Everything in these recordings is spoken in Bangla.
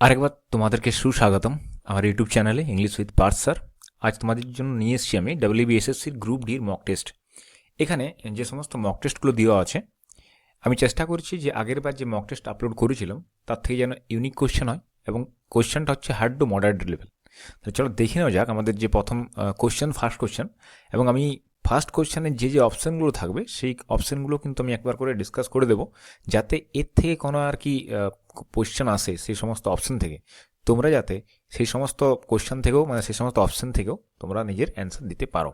আরেকবার তোমাদেরকে সুস্বাগতম আমার ইউটিউব চ্যানেলে ইংলিশ উইথ পার্স স্যার আজ তোমাদের জন্য নিয়ে এসেছি আমি ডাব্লিউবিএসএসসির গ্রুপ ডির মক টেস্ট এখানে যে সমস্ত মক টেস্টগুলো দেওয়া আছে, আমি চেষ্টা করছি যে আগের বার যে মক টেস্ট আপলোড করেছিলাম, তার থেকে যেন ইউনিক কোয়েশ্চেন হয় এবং কোয়েশ্চেনটা হচ্ছে হার্ড টু মডারেট লেভেল তো চলো দেখে নেওয়া যাক আমাদের যে প্রথম কোয়েশ্চেন ফার্স্ট কোয়েশ্চেন এবং আমি ফার্স্ট কোয়েশ্চেনের যে যে অপশানগুলো থাকবে, সেই অপশানগুলো কিন্তু আমি একবার করে ডিসকাস করে দেবো, যাতে এর থেকে কোনো আর কি কোয়েশ্চেন আসে সেই সমস্ত অপশান থেকে, তোমরা যাতে সেই সমস্ত কোয়েশ্চেন থেকেও মানে সেই সমস্ত অপশান থেকেও তোমরা নিজের অ্যান্সার দিতে পারো।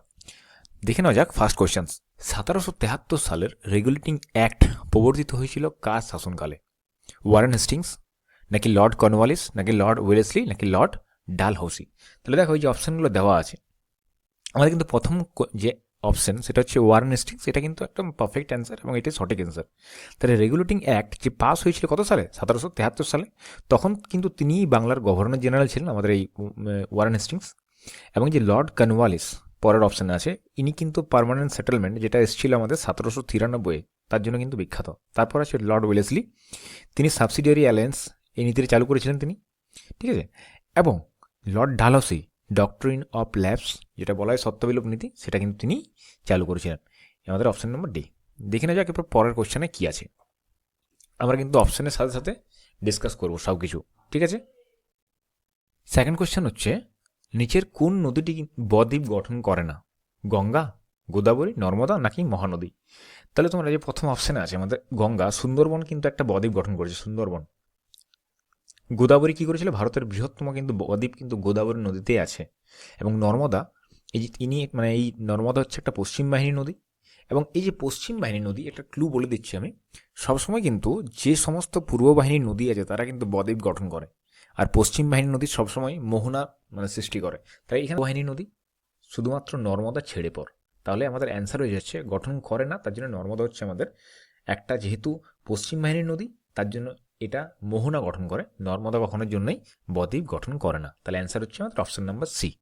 দেখে নেওয়া যাক ফার্স্ট কোয়েশ্চেন সতেরোশো তেহাত্তর সালের রেগুলেটিং অ্যাক্ট প্রবর্তিত হয়েছিল কার শাসনকালে? ওয়ারেন হেস্টিংস নাকি লর্ড কর্নওয়ালিস নাকি লর্ড ওয়েলেসলি নাকি লর্ড ডাল ডালহৌসি তাহলে দেখো এই যে অপশানগুলো দেওয়া আছে। আমাদের কিন্তু প্রথম যে অপশন সেটা হচ্ছে ওয়ারেন হেস্টিংস এটা কিন্তু একদম পারফেক্ট অ্যান্সার এবং এটাই সঠিক অ্যান্সার তাহলে রেগুলেটিং অ্যাক্ট যে পাস হয়েছিল কত সালে? সতেরোশো তেহাত্তর সালে। তখন কিন্তু তিনিই বাংলার গভর্নর জেনারেল ছিলেন আমাদের এই ওয়ারেন হেস্টিংস এবং যে লর্ড কর্নওয়ালিস পরের অপশানে আছে, ইনি কিন্তু পার্মানেন্ট সেটেলমেন্ট যেটা এসেছিল আমাদের সতেরোশো তিরানব্বই, তার জন্য কিন্তু বিখ্যাত। তারপর আছে লর্ড ওয়েলেসলি তিনি সাবসিডিয়ারি অ্যালায়েন্স এই নীতিটা চালু করেছিলেন তিনি। ঠিক আছে? এবং Lord Dalhousie doctrine of lapse যেটা বলা হয় সত্যবিলোপ নীতি, সেটা কিন্তু তিনি চালু করেছিলেন। আমাদের অপশন নম্বর ডি দেখে নেওয়া যাক এরপর পরের কোশ্চেনে কী আছে। আমরা কিন্তু অপশানের সাথে সাথে ডিসকাস করব সব কিছু। ঠিক আছে? সেকেন্ড কোশ্চেন হচ্ছে, নিচের কোন নদীটি বদ্বীপ গঠন করে না? গঙ্গা, গোদাবরী, নর্মদা নাকি মহানদী? তাহলে তোমরা যে প্রথম অপশানে আছে, আমাদের গঙ্গা, সুন্দরবন কিন্তু একটা বদ্বীপ গঠন করেছে, সুন্দরবন। গোদাবরী কী করেছিল? ভারতের বৃহত্তম কিন্তু বদ্বীপ কিন্তু গোদাবরী নদীতেই আছে। এবং নর্মদা, এই যে ইনি মানে এই নর্মদা হচ্ছে একটা পশ্চিম বাহিনী নদী এবং এই যে পশ্চিম বাহিনী নদী, একটা ক্লু বলে দিচ্ছি আমি, সবসময় কিন্তু যে সমস্ত পূর্ব বাহিনীর নদী আছে, তারা কিন্তু বদ্বীপ গঠন করে। আর পশ্চিম বাহিনী নদী সবসময় মোহনা মানে সৃষ্টি করে। তাই এখানে বাহিনী নদী শুধুমাত্র নর্মদা ছেড়ে পর। তাহলে আমাদের অ্যান্সার হয়ে যাচ্ছে, গঠন করে না, তার জন্য নর্মদা হচ্ছে আমাদের একটা যেহেতু পশ্চিম বাহিনীর নদী, তার জন্য এটা মোহনা গঠন করে। নর্মদা গঠনের জন্যই বদ্বীপ গঠন করে না। তাহলে অ্যান্সার হচ্ছে আমাদের অপশন নাম্বার সি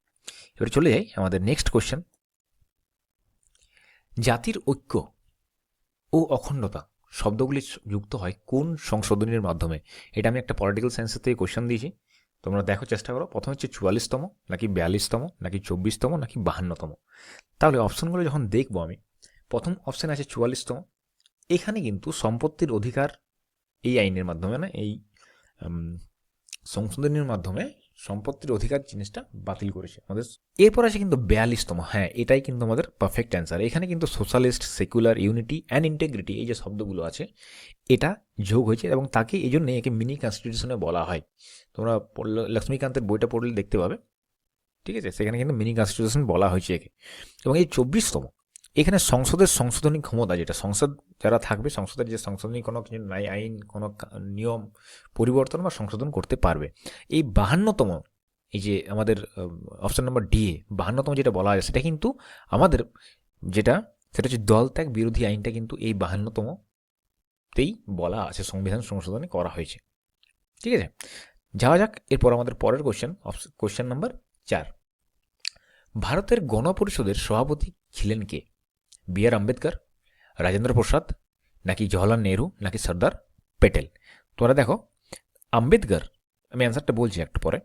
এবার চলে যাই আমাদের নেক্সট কোশ্চেন জাতির ঐক্য ও অখণ্ডতা শব্দগুলি যুক্ত হয় কোন সংশোধনীর মাধ্যমে? এটা আমি একটা পলিটিক্যাল সায়েন্সের থেকে কোশ্চেন দিয়েছি। তোমরা দেখো চেষ্টা করো। প্রথম হচ্ছে চুয়াল্লিশতম, নাকি বিয়াল্লিশতম, নাকি চব্বিশতম, নাকি বাহান্নতম? তাহলে অপশনগুলো যখন দেখব আমি, প্রথম অপশন আছে চুয়াল্লিশতম। এখানে কিন্তু সম্পত্তির অধিকার এই আইনের মাধ্যমে না এই উম, সংশোধনীর মাধ্যমে সম্পত্তির অধিকার জিনিসটা বাতিল করেছে। আমাদের এরপর আছে কিন্তু বিয়াল্লিশতম। হ্যাঁ এটাই কিন্তু আমাদের পারফেক্ট অ্যান্সার এখানে কিন্তু socialist secular unity and integrity এই যে শব্দগুলো আছে এটা যোগ হয়েছে এবং তাকে এই জন্যে একে মিনি কনস্টিটিউশনে বলা হয়। তোমরা পড়লে লক্ষ্মীকান্তের বইটা পড়লে দেখতে পাবে। ঠিক আছে? সেখানে কিন্তু মিনি কনস্টিটিউশন বলা হয়েছে একে। এবং এই চব্বিশতম এখানে সংসদের সংশোধনী ক্ষমতা যেটা, সংসদ যারা থাকবে, সংসদের যে সংশোধনী কোনো কিছু নাই আইন, কোনো নিয়ম পরিবর্তন বা সংশোধন করতে পারবে। এই বাহান্নতম, এই যে আমাদের অপশন নম্বর ডি এ, বাহান্নতম যেটা বলা হয়, সেটা কিন্তু আমাদের যেটা, সেটা হচ্ছে দল ত্যাগ বিরোধী আইনটা কিন্তু এই বাহান্নতমতেই বলা আছে, সংবিধান সংশোধনী করা হয়েছে। ঠিক আছে? যাওয়া যাক, এরপর আমাদের পরের কোশ্চেন কোশ্চেন নাম্বার চার। ভারতের গণপরিষদের সভাপতি ছিলেন কে? বি আর আম্বেদকর, রাজেন্দ্র প্রসাদ, নাকি জওয়াহরলাল নেহরু, নাকি সর্দার প্যাটেল তোমরা দেখো, আম্বেদকর, আমি অ্যান্সারটা বলছি একটু পরে।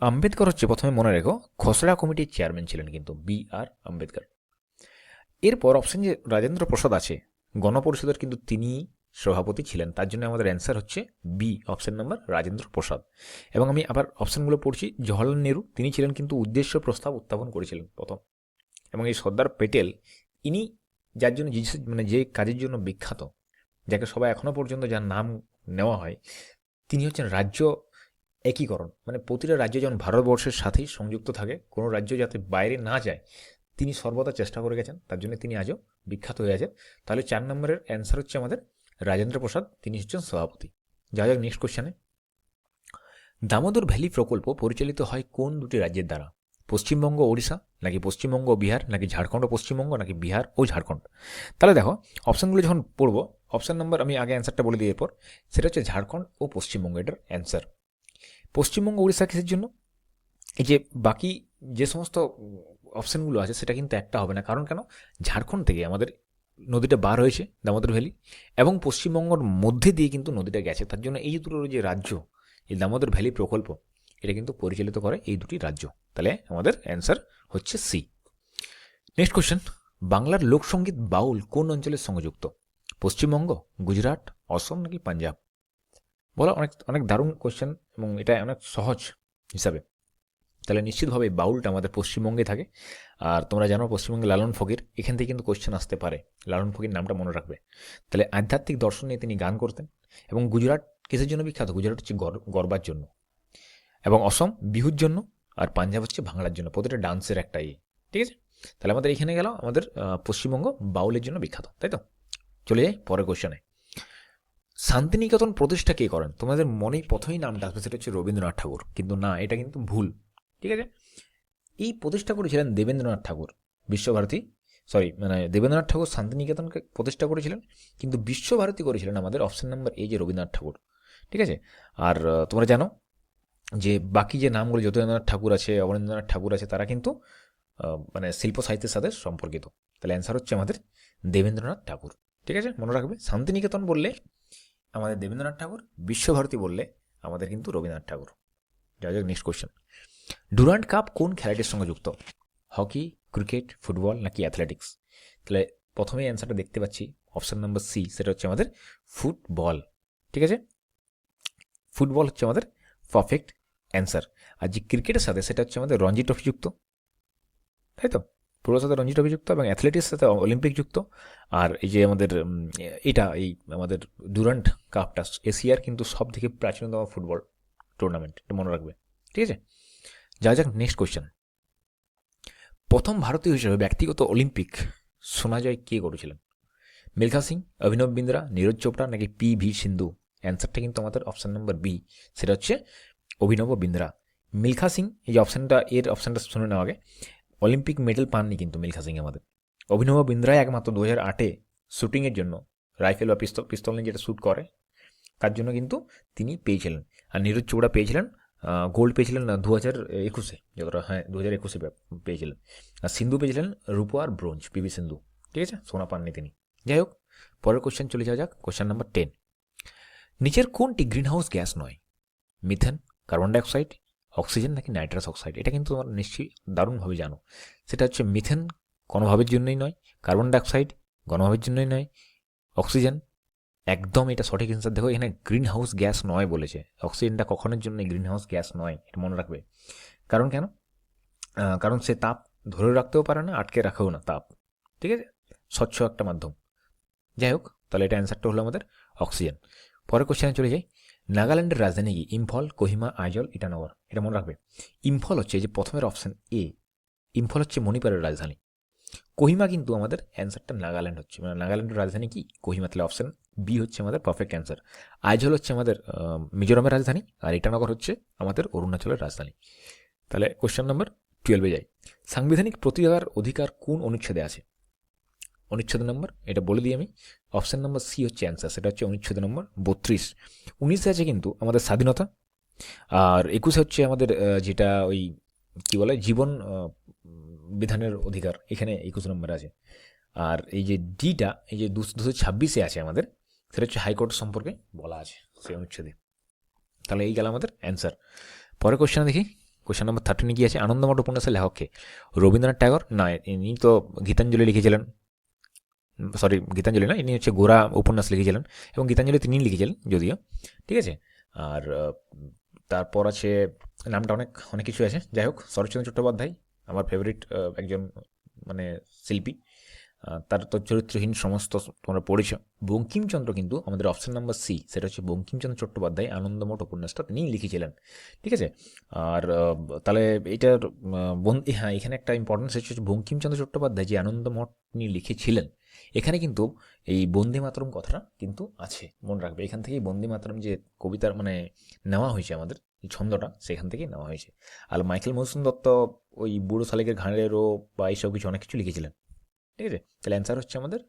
আম্বেদকর হচ্ছে প্রথমে মনে রেখো, খসড়া কমিটির চেয়ারম্যান ছিলেন কিন্তু বি আর আম্বেদকর। এরপর অপশন যে রাজেন্দ্র প্রসাদ আছে, গণপরিষদের কিন্তু তিনি সভাপতি ছিলেন, তার জন্য আমাদের অ্যান্সার হচ্ছে B option number Rajendra Prasad. এবং আমি আবার অপশনগুলো পড়ছি জওয়াহরলাল নেহরু, তিনি ছিলেন কিন্তু উদ্দেশ্য প্রস্তাব উত্থাপন করেছিলেন প্রথম। এবং এই সর্দার প্যাটেল ইনি যার জন্য যে- মানে যে কাজের জন্য বিখ্যাত, যাকে সবাই এখনও পর্যন্ত যার নাম নেওয়া হয়, তিনি হচ্ছেন রাজ্য একীকরণ। মানে প্রতিটা রাজ্য যেমন ভারতবর্ষের সাথেই সংযুক্ত থাকে, কোনো রাজ্য যাতে বাইরে না যায়, তিনি সর্বদা চেষ্টা করে গেছেন, তার জন্য তিনি আজও বিখ্যাত হয়ে আছেন। তাহলে চার নম্বরের অ্যান্সার হচ্ছে আমাদের রাজেন্দ্র প্রসাদ, তিনি হচ্ছেন সভাপতি। যা যাক নেক্সট কোশ্চেনে দামোদর ভ্যালি প্রকল্প পরিচালিত হয় কোন দুটি রাজ্যের দ্বারা? পশ্চিমবঙ্গ, ওড়িশা, নাকি পশ্চিমবঙ্গ, বিহার, নাকি ঝাড়খণ্ড ও পশ্চিমবঙ্গ, নাকি বিহার ও ঝাড়খণ্ড? তাহলে দেখো অপশানগুলো যখন পড়ব অপশান নাম্বার আমি আগে অ্যান্সারটা বলে দিই এরপর। সেটা হচ্ছে ঝাড়খণ্ড ও পশ্চিমবঙ্গ, এটার অ্যান্সার পশ্চিমবঙ্গ উড়িষ্যা কিসের জন্য? এই যে বাকি যে সমস্ত অপশানগুলো আছে, সেটা কিন্তু একটা হবে না। কারণ কেন? ঝাড়খণ্ড থেকে আমাদের নদীটা বার হয়েছে, দামোদর ভ্যালি, এবং পশ্চিমবঙ্গর মধ্যে দিয়ে কিন্তু নদীটা গেছে। তার জন্য এই যে দুটো যে রাজ্য, এই দামোদর ভ্যালি প্রকল্প এটা কিন্তু পরিচালিত করে এই দুটি রাজ্য। তাহলে আমাদের অ্যান্সার হচ্ছে সি নেক্সট কোশ্চেন বাংলার লোকসঙ্গীত বাউল কোন অঞ্চলের সঙ্গে যুক্ত পশ্চিমবঙ্গ, গুজরাট, অসম নাকি পাঞ্জাব? বলা অনেক অনেক দারুণ কোশ্চেন এবং এটা অনেক সহজ হিসাবে। তাহলে নিশ্চিতভাবে বাউলটা আমাদের পশ্চিমবঙ্গে থাকে। আর তোমরা জানো পশ্চিমবঙ্গে লালন ফকির, এখান থেকে কিন্তু কোশ্চেন আসতে পারে। লালন ফকির নামটা মনে রাখবে। তাহলে আধ্যাত্মিক দর্শন নিয়ে তিনি গান করতেন এবং গুজরাট কিসের জন্য বিখ্যাত? গুজরাট হচ্ছে গর- গরবার জন্য। এবং অসম, বিহুর জন্য আর পাঞ্জাব হচ্ছে ভাঙড়ার জন্য। প্রতিটা ডান্সের একটা ইয়ে ঠিক আছে? তাহলে আমাদের এখানে গেল আমাদের পশ্চিমবঙ্গ বাউলের জন্য বিখ্যাত, তাই তো? চলে যাই পরের কোশ্চেনে শান্তিনিকেতন প্রতিষ্ঠা কে করেন? তোমাদের মনেই প্রথমেই নামটা আসবে সেটা হচ্ছে রবীন্দ্রনাথ ঠাকুর। কিন্তু না, এটা কিন্তু ভুল। ঠিক আছে? এই প্রতিষ্ঠা করেছিলেন দেবেন্দ্রনাথ ঠাকুর, বিশ্বভারতী সরি মানে দেবেন্দ্রনাথ ঠাকুর শান্তিনিকেতনকে প্রতিষ্ঠা করেছিলেন, কিন্তু বিশ্বভারতী করেছিলেন আমাদের অপশন নাম্বার এই যে রবীন্দ্রনাথ ঠাকুর। ঠিক আছে? আর তোমরা জানো যে বাকি যে নামগুলো যতীন্দ্রনাথ ঠাকুর আছে, অবনীন্দ্রনাথ ঠাকুর আছে, তারা কিন্তু মানে শিল্প সাহিত্যের সাথে সম্পর্কিত। তাহলে অ্যান্সার হচ্ছে আমাদের দেবেন্দ্রনাথ ঠাকুর। ঠিক আছে? মনে রাখবে? শান্তিনিকেতন বললে আমাদের দেবেন্দ্রনাথ ঠাকুর, বিশ্বভারতী বললে আমাদের কিন্তু রবীন্দ্রনাথ ঠাকুর। যা হোক নেক্সট কোশ্চেন ডুরান্ট কাপ কোন খেলাটির সঙ্গে যুক্ত? হকি, ক্রিকেট, ফুটবল নাকি অ্যাথলেটিক্স তাহলে প্রথমেই অ্যান্সারটা দেখতে পাচ্ছি। অপশান নাম্বার সি সেটা হচ্ছে আমাদের ফুটবল। ঠিক আছে? ফুটবল হচ্ছে আমাদের পারফেক্ট অ্যান্সার আর যে ক্রিকেটের সাথে, সেটা হচ্ছে আমাদের রঞ্জি ট্রফি যুক্ত। তাই তো? পুরোর সাথে রঞ্জি ট্রফি যুক্ত এবং অ্যাথলেটিক্সের সাথে অলিম্পিক যুক্ত। আর এই যে আমাদের এটা, এই আমাদের ডুরান্ট কাপটা এশিয়ার কিন্তু সব থেকে প্রাচীনতম ফুটবল টুর্নামেন্ট এটা মনে রাখবে। ঠিক আছে? যা যাক নেক্সট কোয়েশ্চেন প্রথম ভারতীয় হিসেবে ব্যক্তিগত অলিম্পিক সোনা জয় কে করেছিলেন? মিলখা সিং, অভিনব বিন্দ্রা, নীরজ চোপড়া নাকি পি ভি সিন্ধু? অ্যান্সারটা কিন্তু আমাদের অপশান নাম্বার বি সেটা হচ্ছে অভিনব বিন্দ্রা। মিলখা সিং, এই যে অপশানটা এর অপশানটা শুনে নেওয়া আগে। অলিম্পিক মেডেল পাননি কিন্তু মিলখা সিং আমাদের। অভিনব বিন্দ্রাই একমাত্র দু হাজার আটে শ্যুটিংয়ের জন্য রাইফেল বা পিস্তল পিস্তল নিয়ে যেটা শ্যুট করে, তার জন্য কিন্তু তিনি পেয়েছিলেন। আর নীরজ চোপড়া পেয়েছিলেন গোল্ড পেয়েছিলেন দু হাজার একুশে, যতটা হ্যাঁ দু হাজার একুশে পেয়েছিলেন। আর সিন্ধু পেয়েছিলেন রূপো আর ব্রোঞ্জ পিভি সিন্ধু, ঠিক আছে? সোনা পাননি তিনি। যাই হোক, পরের কোশ্চেন চলে যাওয়া যাক কোশ্চেন নাম্বার টেন নিচের কোনটি গ্রিনহাউস গ্যাস নয়? মিথেন, কার্বন ডাইঅক্সাইড, অক্সিজেন নাকি নাইট্রাস অক্সাইড? এটা কিন্তু তোমরা নিশ্চয়ই দারুণভাবে জানো। সেটা হচ্ছে মিথেন গণভাবের জন্যই নয়, কার্বন ডাইঅক্সাইড গণভাবের জন্যই নয়, অক্সিজেন একদম এটা সঠিক অ্যান্সার দেখো, এখানে গ্রিন হাউস গ্যাস নয় বলেছে। অক্সিজেনটা কখনের জন্য গ্রিন হাউস গ্যাস নয়, এটা মনে রাখবে। কারণ কেন? কারণ সে তাপ ধরে রাখতেও পারে না, আটকে রাখেও না তাপ। ঠিক আছে? স্বচ্ছ একটা মাধ্যম। যাই হোক, তাহলে এটা অ্যান্সারটা হলো আমাদের অক্সিজেন। পরের কোশ্চেনে চলে যাই। নাগাল্যান্ডের রাজধানী কি ইম্ফল, কোহিমা, আইজল, ইটানগর, এটা মনে রাখবে ইম্ফল হচ্ছে যে প্রথমের অপশান এ ইম্ফল হচ্ছে মণিপুরের রাজধানী। কোহিমা কিন্তু আমাদের অ্যান্সারটা নাগাল্যান্ড হচ্ছে। মানে নাগাল্যান্ডের রাজধানী কি? কোহিমা তাহলে অপশন বি হচ্ছে আমাদের পারফেক্ট অ্যান্সার আইজল হচ্ছে আমাদের মিজোরামের রাজধানী আর ইটানগর হচ্ছে আমাদের অরুণাচলের রাজধানী। তাহলে কোশ্চেন নম্বর টুয়েলভে যাই। সাংবিধানিক প্রতিকার অধিকার কোন অনুচ্ছেদে আছে? অনুচ্ছেদ নম্বর, এটা বলে দিই আমি। অপশান নম্বর সি হচ্ছে অ্যান্সার সেটা হচ্ছে অনুচ্ছেদ নম্বর বত্রিশ। উনিশে আছে কিন্তু আমাদের স্বাধীনতা। আর একুশে হচ্ছে আমাদের যেটা ওই কী বলে, জীবন বিধানের অধিকার। এখানে একুশ নম্বরে আছে। আর এই যে ডিটা, এই যে দুশো দুশো ছাব্বিশে আছে আমাদের, সেটা হচ্ছে হাইকোর্ট সম্পর্কে বলা আছে সেই অনুচ্ছেদে। তাহলে এই গেল আমাদের অ্যান্সার পরের কোশ্চেনে দেখি। কোশ্চেন নম্বর থার্টিনে কি আছে, আনন্দমঠ উপন্যাসের লেখককে রবীন্দ্রনাথ ট্যাগর? না ইনি তো গীতাঞ্জলি লিখেছিলেন। সরি, গীতাঞ্জলি না ইনি হচ্ছে গোরা উপন্যাস লিখেছিলেন এবং গীতাঞ্জলি তিনি লিখেছিলেন যদিও, ঠিক আছে? আর তারপর আছে, নামটা অনেক অনেক কিছু আছে। যাই হোক শরৎচন্দ্র চট্টোপাধ্যায়, আমার ফেভারিট একজন মানে শিল্পী। তার তো চরিত্রহীন সমস্ত তোমরা পড়েছ। বঙ্কিমচন্দ্র কিন্তু আমাদের অপশন নাম্বার সি সেটা হচ্ছে বঙ্কিমচন্দ্র চট্টোপাধ্যায়, আনন্দমঠ উপন্যাসটা তিনি লিখেছিলেন, ঠিক আছে? আর তাহলে এটার হ্যাঁ এখানে একটা ইম্পর্টেন্স হচ্ছে বঙ্কিমচন্দ্র চট্টোপাধ্যায় যে আনন্দমঠ তিনি লিখেছিলেন এখানে কিন্তু এই বন্দে মাতরম কথাটা কিন্তু আছে। মনে রাখবে, এখান থেকেই বন্দে মাতরম যে কবিতার মানে নেওয়া হয়েছে আমাদের, এই ছন্দটা সেখান থেকেই নেওয়া হয়েছে। আর মাইকেল মধুসূদন দত্ত ওই বুড়ো শালিকের ঘাড়েরও বা এইসব কিছু অনেক কিছু লিখেছিলেন। ঠিক আছে? তাহলে অ্যান্সার হচ্ছে আমাদের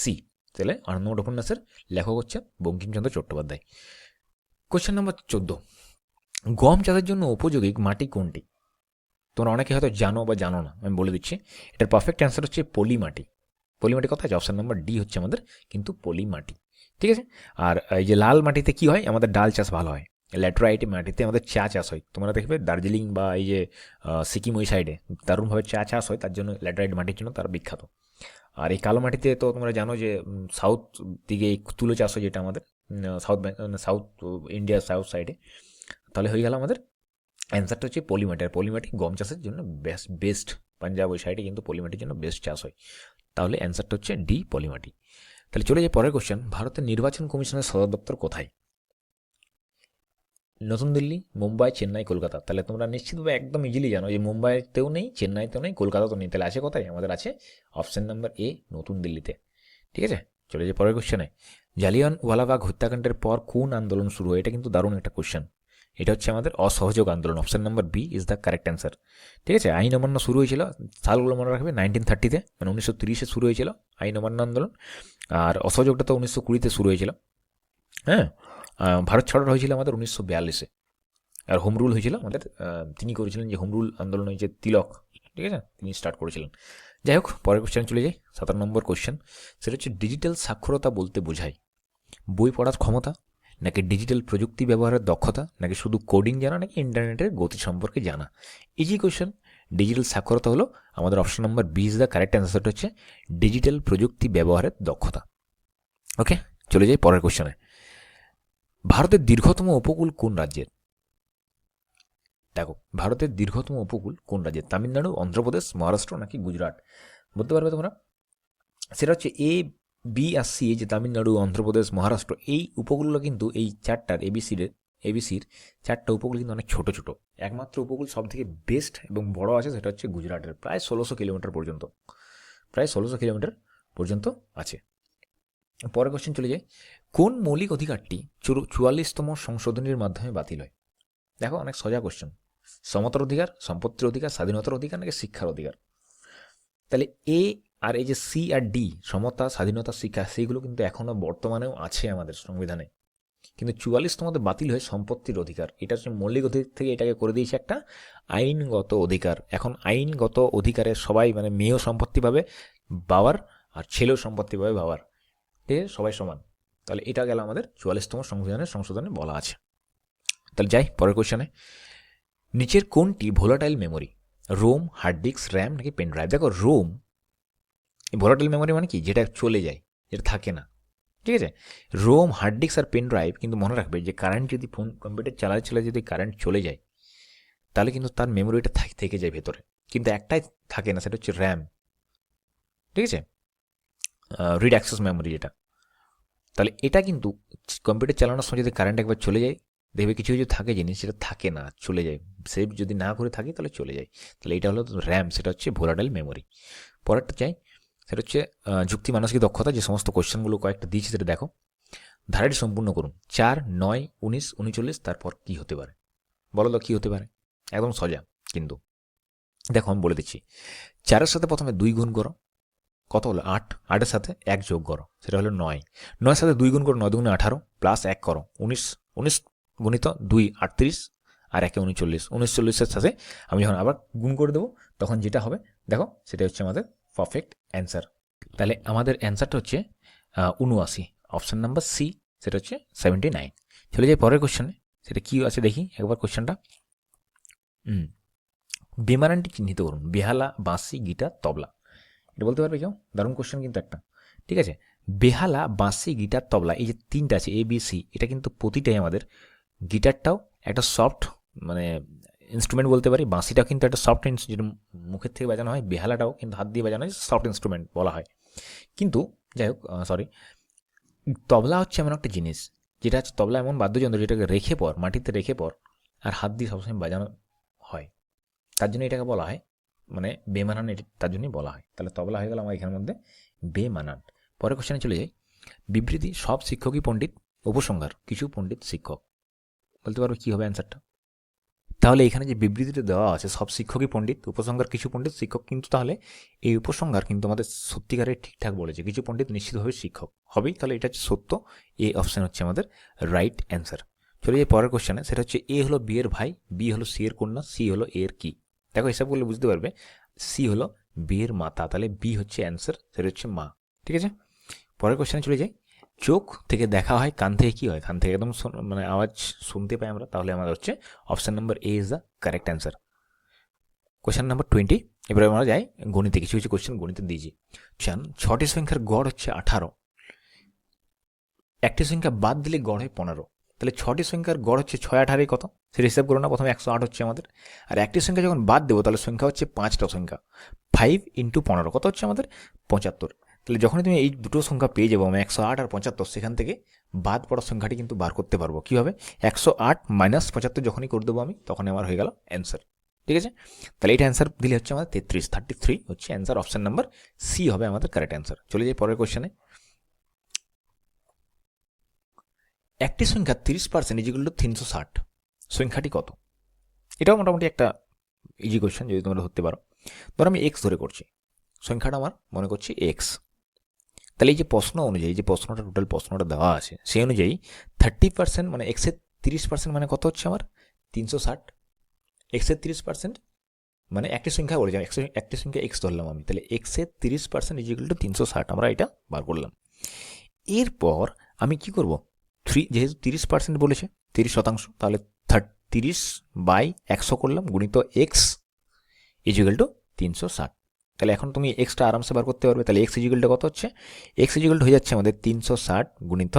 সি তাহলে আনন্দমঠ উপন্যাসের লেখক হচ্ছে বঙ্কিমচন্দ্র চট্টোপাধ্যায়। কোশ্চেন নাম্বার চোদ্দ। গম চাষের জন্য উপযোগী মাটি কোনটি? তোমরা অনেকে হয়তো জানো বা জানো না, আমি বলে দিচ্ছি। এটার পারফেক্ট অ্যান্সার হচ্ছে পলি মাটি। পলি মাটি কথা আছে অপশন নাম্বার ডি হচ্ছে আমাদের কিন্তু পলি মাটি ঠিক আছে? আর এই যে লাল মাটিতে কি হয়? আমাদের ডাল চাষ ভালো হয়। ল্যাটেরাইট মাটিতে আমাদের চা চাষ হয়। তোমরা দেখবে দার্জিলিং বা এই যে সিকিম ওই সাইডে দারুণভাবে চা চাষ হয়, তার জন্য ল্যাটেরাইট মাটির জন্য তারা বিখ্যাত। আর এই কালো মাটিতে তো তোমরা জানো যে সাউথ দিকে এই তুলো চাষ হয় যেটা আমাদের সাউথ সাউথ ইন্ডিয়া সাউথ সাইডে তাহলে হয়ে গেল আমাদের অ্যান্সারটা হচ্ছে পলিমাটি। আর পলিমাটি গম চাষের জন্য বেস্ট বেস্ট পাঞ্জাব ওই সাইডে কিন্তু পলিমাটির জন্য বেস্ট চাষ হয়। তাহলে অ্যান্সারটা হচ্ছে ডি পলিমাটি তাহলে চলে যাই পরের কোশ্চেন ভারতের নির্বাচন কমিশনের সদর দপ্তর কোথায়? নতুন দিল্লি, মুম্বাই, চেন্নাই, কলকাতা। তাহলে তোমরা নিশ্চিতভাবে একদম ইজিলি জানো যে মুম্বাইতেও নেই, চেন্নাইতেও নেই, কলকাতাতেও নেই। তাহলে আছে কোথায়? আমাদের আছে অপশান নাম্বার এ নতুন দিল্লিতে। ঠিক আছে? চলে যাই পরের কোশ্চেনে জালিয়ান ওয়ালাবাগ হত্যাকাণ্ডের পর কোন আন্দোলন শুরু হয়? এটা কিন্তু দারুণ একটা কোশ্চেন এটা হচ্ছে আমাদের অসহযোগ আন্দোলন। Option number B is the correct answer ঠিক আছে? আইন অমান্য শুরু হয়েছিল, সালগুলো মনে রাখবে নাইনটিন থার্টিতে মানে উনিশশো তিরিশে শুরু হয়েছিল আইন অমান্য আন্দোলন। আর অসহযোগটা তো উনিশশো কুড়িতে শুরু হয়েছিল। হ্যাঁ? ভারত ছাড়ার হয়েছিল আমাদের উনিশশো বিয়াল্লিশে। আর হোম রুল হয়েছিল আমাদের তিনি করেছিলেন যে হোম রুল আন্দোলন হয়েছে তিলক। ঠিক আছে? তিনি স্টার্ট করেছিলেন। যাই হোক, পরের কোশ্চেন চলে যাই, সাতান্ন নম্বর কোশ্চেন সেটা হচ্ছে ডিজিটাল সাক্ষরতা বলতে বোঝায়। বই পড়ার ক্ষমতা নাকি ডিজিটাল প্রযুক্তি ব্যবহারের দক্ষতা, নাকি শুধু কোডিং জানা, নাকি ইন্টারনেটের গতি সম্পর্কে জানা? ইজি কোশ্চেন ডিজিটাল সাক্ষরতা হলো আমাদের option number B is the correct অ্যান্সারটা হচ্ছে ডিজিটাল প্রযুক্তি ব্যবহারের দক্ষতা। ওকে চলে যাই পরের কোশ্চেনে ভারতের দীর্ঘতম উপকূল কোন রাজ্যের? দেখো, ভারতের দীর্ঘতম উপকূল কোন রাজ্যের? তামিলনাড়ু, অন্ধ্রপ্রদেশ, মহারাষ্ট্র, নাকি গুজরাট? বলতে পারবে তোমরা? সেটা হচ্ছে এ বি আর সি যে তামিলনাড়ু, অন্ধ্রপ্রদেশ, মহারাষ্ট্র, এই উপকূলগুলো কিন্তু এই চারটার এবিসির এবিসির চারটা উপকূল কিন্তু অনেক ছোট ছোট। একমাত্র উপকূল সব থেকে বেস্ট এবং বড় আছে সেটা হচ্ছে গুজরাটের, প্রায় ষোলোশো কিলোমিটার পর্যন্ত। প্রায় ষোলোশো কিলোমিটার পর্যন্ত আছে। পরের কোশ্চেন চলে যায় কোন মৌলিক অধিকারটি চুয়াল্লিশতম সংশোধনীর মাধ্যমে বাতিল হয়? দেখো, অনেক সোজা কোশ্চেন সমতার অধিকার, সম্পত্তির অধিকার, স্বাধীনতার অধিকার নাকি শিক্ষার অধিকার? তাহলে এ আর এই যে সি আর ডি সমতা, স্বাধীনতা, শিক্ষা, সেইগুলো কিন্তু এখনও বর্তমানেও আছে আমাদের সংবিধানে। কিন্তু চুয়াল্লিশতমতে বাতিল হয়ে সম্পত্তির অধিকার, এটা হচ্ছে মৌলিক অধিকার থেকে এটাকে করে দিয়েছে একটা আইনগত অধিকার। এখন আইনগত অধিকারে সবাই মানে মেয়েও সম্পত্তি পাবে, বাবার আর ছেলেও সম্পত্তি পাবে বাবার। ঠিক আছে সবাই সমান। তাহলে এটা গেল আমাদের চুয়াল্লিশতম সংবিধানের সংশোধনে বলা আছে। তাহলে যাই, পরের কোশ্চেনে নিচের কোনটি volatile memory ROM hard disk RAM নাকি পেন ড্রাইভ দেখো, রোম ভোলাটাইল মেমোরি মানে কি? যেটা চলে যায়, যেটা থাকে না। ঠিক আছে? রোম হার্ড ডিস্ক আর পেন ড্রাইভ কিন্তু মনে রাখবে যে কারেন্ট যদি ফোন কম্পিউটার চালাতে চালাতে যদি কারেন্ট চলে যায়, তাহলে কিন্তু তার মেমোরিটা থাক- যায় ভেতরে। কিন্তু একটাই থাকে না, সেটা হচ্ছে র্যাম ঠিক আছে? রিড অ্যাক্সেস মেমোরি যেটা। তাহলে এটা কিন্তু কম্পিউটার চালানোর সময় যদি কারেন্ট একবার চলে যায়, দেখবে কিছু কিছু থাকে জিনিস সেটা থাকে না, চলে যায়। সেভ যদি না করে থাকে, তাহলে চলে যায়। তাহলে এটা হলো র্যাম সেটা হচ্ছে ভোলাটাইল মেমোরি পরেরটা চাই সেটা হচ্ছে যুক্তি মানসিক দক্ষতা যে সমস্ত কোশ্চেনগুলো কয়েকটা দিয়েছি সেটা দেখো। ধারাটি সম্পূর্ণ করুন। চার, নয়, উনিশ, উনচল্লিশ, তারপর কি হতে পারে? বলো তো কী হতে পারে? একদম সোজা, কিন্তু। দেখো, আমি বলে দিচ্ছি। চারের সাথে প্রথমে দুই গুণ করো। কত হলো? আট। আটের সাথে এক যোগ করো। সেটা হলো নয়। নয়ের সাথে দুই গুণ করো, নয় দুগুণে আঠারো, প্লাস এক করো। উনিশ উনিশ গুণিত দুই, আটত্রিশ, আর একে উনচল্লিশ। উনচল্লিশের সাথে আমি যখন আবার গুণ করে দেবো, তখন যেটা হবে, দেখো সেটা হচ্ছে আমাদের পারফেক্ট অ্যান্সার তাহলে আমাদের অ্যান্সারটা হচ্ছে উনআশি। অপশান নাম্বার সি সেটা হচ্ছে সেভেন্টি নাইন চলে যাই পরের কোশ্চেনে সেটা কী আছে দেখি, একবার কোশ্চেনটা হুম বিমানানটি চিহ্নিত করুন। বেহালা বাঁশি, গিটার, তবলা। এটা বলতে পারবে কেউ? দারুণ কোশ্চেন কিন্তু একটা। ঠিক আছে? বেহালা বাঁশি, গিটার, তবলা, এই যে তিনটা আছে এ বি সি এটা কিন্তু প্রতিটাই আমাদের গিটারটাও একটা সফট মানে ইনস্ট্রুমেন্ট বলতে পারি বাঁশিটা কিন্তু একটা সফট যেটা মুখের থেকে বাজানো হয়, বেহালাটাও কিন্তু হাত দিয়ে বাজানো হয় সফট ইনস্ট্রুমেন্ট বলা হয়। কিন্তু, যাই হোক সরি তবলা হচ্ছে এমন একটা জিনিস, যেটা হচ্ছে তবলা এমন বাদ্যযন্ত্র যেটাকে রেখে পর, মাটিতে রেখে পর, আর হাত দিয়ে সবসময় বাজানো হয়। তার জন্য এটাকে বলা হয় মানে বেমানান এটি, তার জন্যই বলা হয়। তাহলে তবলা হয়ে গেল আমার এখানের মধ্যে বেমানান। পরের কোশ্চেনে চলে যাই। বিবৃতি, সব শিক্ষকই পণ্ডিত, উপসংহার, কিছু পণ্ডিত শিক্ষক। বলতে পারব কী হবে অ্যান্সারটা তাহলে এখানে যে বিবৃতিটা দেওয়া আছে, সব শিক্ষকই পণ্ডিত, উপসংহার কিছু পণ্ডিত, শিক্ষক কিন্তু তাহলে এই উপসংহার কিন্তু আমাদের সত্যিকারে ঠিকঠাক বলেছে। কিছু পণ্ডিত নিশ্চিতভাবে শিক্ষক। হবেই? তাহলে এটা হচ্ছে সত্য। এ অপশান হচ্ছে আমাদের রাইট অ্যান্সার চলে যাই পরের কোশ্চেনে সেটা হচ্ছে এ হলো বি এর ভাই বি হলো সি এর কন্যা সি হলো এ এর কি? দেখো হিসাব করলে বুঝতে পারবে। সি হলো বি এর মাতা। তাহলে বি হচ্ছে অ্যান্সার সেটা হচ্ছে মা। ঠিক আছে? পরের কোশ্চেনে চলে যাই। চোখ থেকে দেখা হয়, কান থেকে কী হয়? কান থেকে একদম মানে আওয়াজ শুনতে পাই আমরা, তাহলে আমাদের হচ্ছে option number A is the correct answer question number twenty এবারে আমরা যাই গণিতে, কিছু কিছু কোয়েশ্চেন গণিতে দিয়েছি চান ছটি সংখ্যার গড় হচ্ছে আঠারো। একটি সংখ্যা বাদ দিলে গড় হয় পনেরো। তাহলে ছটি সংখ্যার গড় হচ্ছে ছয় আঠারোই কত? সেটা হিসাব করো না প্রথমে একশো আট হচ্ছে আমাদের। আর একটি সংখ্যা যখন বাদ দেবো, তাহলে সংখ্যা হচ্ছে পাঁচটা সংখ্যা। ফাইভ ইন্টু পনেরো, কত হচ্ছে আমাদের? পঁচাত্তর। তাহলে যখনই তুমি এই দুটো সংখ্যা পেয়ে যাব, আমি একশো আট আর পঁচাত্তর, সেখান থেকে বাদ পড়ার সংখ্যাটি কিন্তু বার করতে পারব। কীভাবে একশো আট মাইনাস পঁচাত্তর যখনই করে দেবো আমি, তখনই আমার হয়ে গেল অ্যান্সার ঠিক আছে? তাহলে এটা অ্যান্সার দিলে হচ্ছে আমাদের তেত্রিশ থার্টি থ্রি হচ্ছে অ্যান্সার অপশান নাম্বার সি হবে আমাদের কারেক্ট অ্যান্সার চলে যাই পরের কোশ্চেনে একটি সংখ্যা তিরিশ পার্সেন্ট ইজিগুলো তিনশো ষাট, সংখ্যাটি কত? এটাও মোটামুটি একটা ইজি কোয়েশ্চেন যদি তোমরা ধরতে পারো। ধরো আমি এক্স ধরে করছি, সংখ্যাটা আমার মনে করছি এক্স তাহলে এই যে প্রশ্ন অনুযায়ী যে প্রশ্নটা টোটাল প্রশ্নটা দেওয়া আছে, সেই অনুযায়ী থার্টি পার্সেন্ট মানে এক্সের তিরিশ পার্সেন্ট মানে কত হচ্ছে আমার? তিনশো ষাট। এক্সের তিরিশ পার্সেন্ট মানে একটি সংখ্যা বলে যাই একশো একটি সংখ্যা এক্স ধরলাম আমি, তাহলে এক্সের তিরিশ পার্সেন্ট ইজিগুলো টু তিনশো ষাট, আমরা এটা বার করলাম। এরপর আমি কি করব? থ্রি যেহেতু তিরিশ পার্সেন্ট বলেছে, তিরিশ শতাংশ, তাহলে তিরিশ বাই একশো করলাম, গুণিত এক্স ইজিক্যাল টু তিনশো ষাট। তাহলে এখন তুমি এক্সটা আরামসে বার করতে পারবে, তাহলে এক্স ইজিক্যালটা কত হচ্ছে? এক্স ইজিক্যাল হয়ে যাচ্ছে আমাদের তিনশো ষাট গুণিত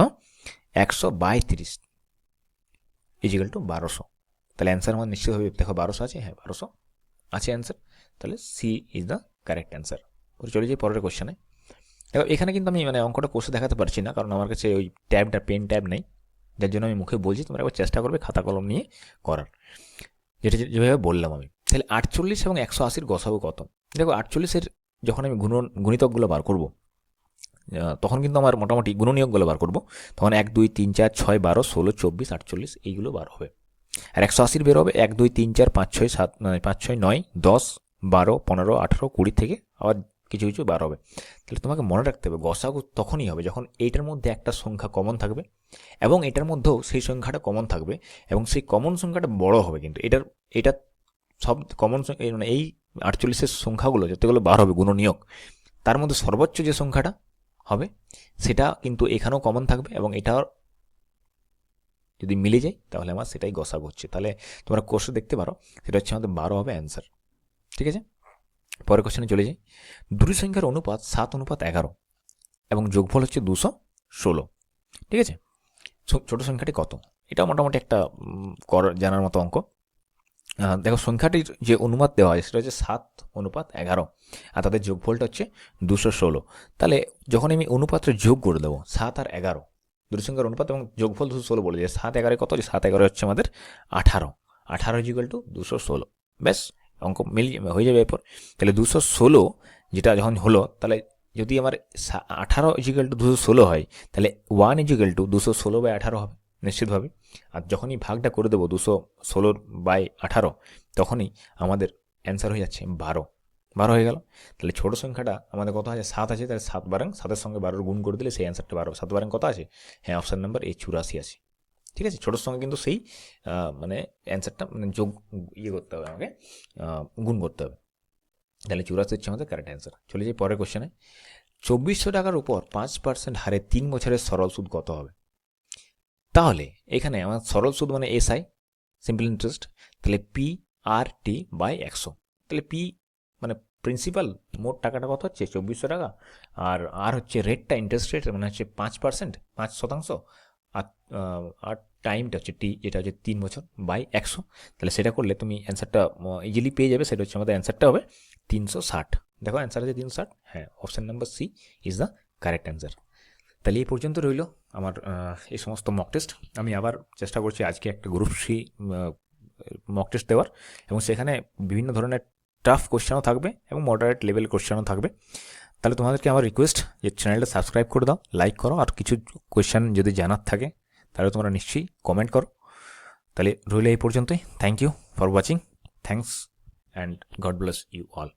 একশো বাই তিরিশ টু বারোশো। তাহলে অ্যান্সার আমার নিশ্চিতভাবে দেখো বারোশো আছে হ্যাঁ বারোশো আছে অ্যান্সার তাহলে C is the correct answer চলে যাই পরের কোশ্চেনে দেখো, এখানে কিন্তু আমি মানে অঙ্কটা কোষে দেখাতে পারছি না, কারণ আমার কাছে ওই ট্যাবটা পেন ট্যাব নেই। যার জন্য আমি মুখে বলছি, তোমরা একবার চেষ্টা করবে খাতা কলম নিয়ে করার। যেটা যেভাবে বললাম আমি। তাহলে আটচল্লিশ এবং একশো আশির গসাগু কত? দেখো আটচল্লিশের যখন আমি গুণ, গুণিতকগুলো বার করব তখন কিন্তু আমার মোটামুটি গুণনীয়কগুলো বার করব, তখন এক, দুই, তিন, চার, ছয়, বারো, ষোলো, চব্বিশ, আটচল্লিশ, এইগুলো বার হবে। আর একশো আশির বের হবে এক, দুই, তিন, চার, পাঁচ, ছয়, সাত পাঁচ, ছয়, নয়, দশ, বারো, পনেরো, আঠেরো, কুড়ি থেকে আবার কিছু কিছু বার হবে। তাহলে তোমাকে মনে রাখতে হবে, গসাগু তখনই হবে যখন এইটার মধ্যে একটা সংখ্যা কমন থাকবে এবং এটার মধ্যেও সেই সংখ্যাটা কমন থাকবে এবং সেই কমন সংখ্যাটা বড় হবে কিন্তু। এটার, এটা সব কমন মানে এই আটচল্লিশের সংখ্যাগুলো যতগুলো বার হবে, গুণনীয়ক, তার মধ্যে সর্বোচ্চ যে সংখ্যাটা হবে, সেটা কিন্তু এখানেও কমন থাকবে এবং এটাও যদি মিলে যায়, তাহলে আমার সেটাই গসাগু হচ্ছে। তাহলে তোমরা কোর্সে দেখতে পারো, সেটা হচ্ছে আমাদের বারো হবে অ্যান্সার ঠিক আছে? পরের কোশ্চেনে চলে যাই। দুটি সংখ্যার অনুপাত সাত, অনুপাত এগারো এবং যোগফল হচ্ছে দুশো ষোলো। ঠিক আছে? ছোট সংখ্যাটি কত? এটা মোটামুটি একটা কর, জানার মতো অঙ্ক। দেখো সংখ্যাটির যে অনুপাত দেওয়া হয়, সেটা হচ্ছে সাত অনুপাত এগারো। আর তাদের যোগফলটা হচ্ছে দুশো ষোলো। তাহলে যখন আমি অনুপাতটা যোগ করে দেবো, সাত আর এগারো, দুটি সংখ্যার অনুপাত এবং যোগফল দুশো ষোলো বলে যে সাত এগারো কত সাত এগারো হচ্ছে আমাদের আঠারো। আঠারো ইজিক্যাল টু দুশো ষোলো। ব্যাস, অঙ্ক মিল হয়ে যাবে এরপর। তাহলে দুশো ষোলো যেটা যখন হলো, তাহলে যদি আমার আঠারো ইজিক্যাল টু দুশো ষোলো হয়, তাহলে ওয়ান ইজিক্যাল টু দুশো ষোলো বাই আঠারো হবে, নিশ্চিতভাবে। আর যখনই ভাগটা করে দেবো দুশো ষোলো বাই আঠারো, তখনই আমাদের অ্যান্সার হয়ে যাচ্ছে বারো। বারো হয়ে গেল। তাহলে ছোট সংখ্যাটা আমাদের কত আছে? সাত আছে। তাহলে সাত বারাং, সাতের সঙ্গে বারোর গুণ করে দিলে সেই অ্যান্সারটা বারো। সাত বারাং কত আছে? হ্যাঁ অপশান নাম্বার এই চুরাশি আছে। ঠিক আছে? ছোটোর সঙ্গে কিন্তু সেই মানে অ্যান্সারটা মানে যোগ ইয়ে করতে হবে আমাকে গুণ করতে হবে। তাহলে চুরাশি হচ্ছে আমাদের কারেক্ট অ্যান্সার চলে যাই পরের কোশ্চেনে চব্বিশশো টাকার উপর পাঁচ পার্সেন্ট হারে তিন বছরের সরল সুদ কত হবে? তাহলে এখানে আমার সরল সুদ মানে এসআই সিম্পল ইন্টারেস্ট তাহলে পি আর টি বাই একশো তাহলে পি মানে প্রিন্সিপাল মোট টাকাটা কত হচ্ছে? চব্বিশশো টাকা। আর আর হচ্ছে রেটটা ইন্টারেস্ট রেট মানে হচ্ছে পাঁচ পার্সেন্ট পাঁচ শতাংশ। আর আর টাইমটা হচ্ছে টি যেটা হচ্ছে তিন বছর বাই একশো তাহলে সেটা করলে তুমি অ্যান্সারটা ইজিলি পেয়ে যাবে। সেটা হচ্ছে আমাদের অ্যান্সারটা হবে তিনশো ষাট। দেখো অ্যান্সার আছে তিনশো ষাট? হ্যাঁ option number C is the correct answer তাহলে এই পর্যন্ত রইল আমার এই সমস্ত মক টেস্ট আমি আবার চেষ্টা করছি আজকে একটা গ্রুপ সি মক টেস্ট দেওয়ার এবং সেখানে বিভিন্ন ধরনের টাফ কোশ্চেনও থাকবে এবং মডারেট লেভেল কোশ্চেনও থাকবে। তাহলে তোমাদেরকে আমার রিকোয়েস্ট যে চ্যানেলটা সাবস্ক্রাইব করে দাও লাইক করো আর কিছু কোয়েশ্চেন যদি জানার থাকে, তাহলে তোমরা নিশ্চয়ই কমেন্ট করো। তাহলে রইল এই পর্যন্তই। Thank you for watching thanks and God bless you all